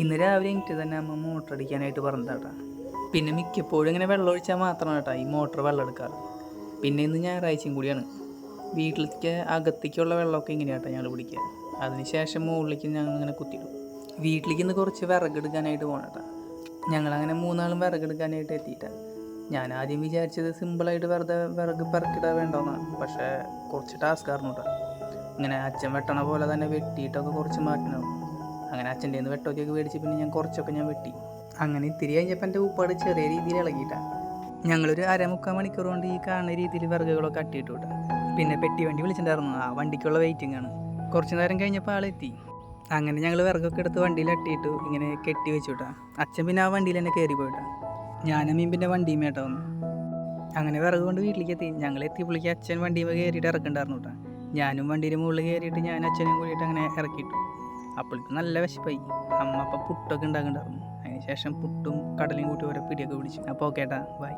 ഇന്ന് രാവിലെ എനിക്ക് തന്നെ അമ്മ മോട്ടർ അടിക്കാനായിട്ട് പറഞ്ഞതാട്ടാ. പിന്നെ മിക്കപ്പോഴും ഇങ്ങനെ വെള്ളം ഒഴിച്ചാൽ മാത്രമാണ് കേട്ടോ ഈ മോട്ടർ വെള്ളം എടുക്കാറ്. പിന്നെ ഇന്ന് ഞായറാഴ്ചയും കൂടിയാണ്. വീട്ടിലേക്ക് അകത്തേക്കുള്ള വെള്ളമൊക്കെ ഇങ്ങനെയാട്ടോ ഞങ്ങൾ പിടിക്കുക അതിനുശേഷം മുകളിലേക്ക് ഞങ്ങൾ ഇങ്ങനെ കുത്തിയിടും. വീട്ടിലേക്ക് ഇന്ന് കുറച്ച് വിറകെടുക്കാനായിട്ട് പോകണം കേട്ടോ ഞങ്ങളങ്ങനെ മൂന്നാളും വിറകെടുക്കാനായിട്ട് എത്തിയിട്ടാണ് ഞാൻ ആദ്യം വിചാരിച്ചത് സിമ്പിളായിട്ട് വെറുതെ വിറക് പെറക്കിടാൻ വേണ്ടോന്നാണ് പക്ഷേ കുറച്ച് ടാസ്ക് ആയിരുന്നു കേട്ടോ ഇങ്ങനെ അച്ഛൻ വെട്ടണ പോലെ തന്നെ വെട്ടിയിട്ടൊക്കെ കുറച്ച് മാറ്റണം. അങ്ങനെ അച്ഛന്റെ നിന്ന് വെട്ടൊക്കെ മേടിച്ച് പിന്നെ ഞാൻ കുറച്ചൊക്കെ ഞാൻ വെട്ടി. അങ്ങനെ ഇത്തിരി കഴിഞ്ഞപ്പോൾ എന്റെ ഉപ്പാട് ചെറിയ രീതിയിൽ ഇളകിയിട്ടാണ് ഞങ്ങളൊരു അരമുക്കാൽ മണിക്കൂർ കൊണ്ട് ഈ കാണുന്ന രീതിയിൽ വിറകുകളൊക്കെ അട്ടിയിട്ടു കേട്ടോ പിന്നെ പെട്ടി വണ്ടി വിളിച്ചിട്ടുണ്ടായിരുന്നു. ആ വണ്ടിക്കുള്ള വെയിറ്റിംഗ് ആണ്. കുറച്ച് നേരം കഴിഞ്ഞപ്പോൾ ആളെത്തി അങ്ങനെ ഞങ്ങൾ വിറകൊക്കെ എടുത്ത് വണ്ടിയിൽ അട്ടിയിട്ട് ഇങ്ങനെ കെട്ടി വെച്ചു വിട്ടാ അച്ഛൻ പിന്നെ ആ വണ്ടിയിൽ തന്നെ കയറി പോയിട്ടാ. ഞാനും പിന്നെ വണ്ടിയും മേട്ട വന്നു. അങ്ങനെ വിറക് കൊണ്ട് വീട്ടിലേക്ക് എത്തി ഞങ്ങൾ എത്തി എത്തിയപ്പോഴേക്ക് അച്ഛൻ വണ്ടിയിൽ കയറിയിട്ട് ഇറക്കണ്ടായിരുന്നു കേട്ടോ ഞാനും വണ്ടിയുടെ മുകളിൽ കയറിയിട്ട് ഞാൻ അച്ഛനും കൂടിയിട്ട് അങ്ങനെ ഇറക്കിയിട്ടു. അപ്പോഴേക്കും നല്ല വിശപ്പായി. അമ്മ അപ്പം പുട്ടൊക്കെ ഉണ്ടാക്കുന്നുണ്ടായിരുന്നു അതിന് ശേഷം പുട്ടും കടലയും കൂട്ടി ഓരോ പിടിയൊക്കെ പിടിച്ചു. അപ്പോൾ ഓക്കേട്ടാ ബൈ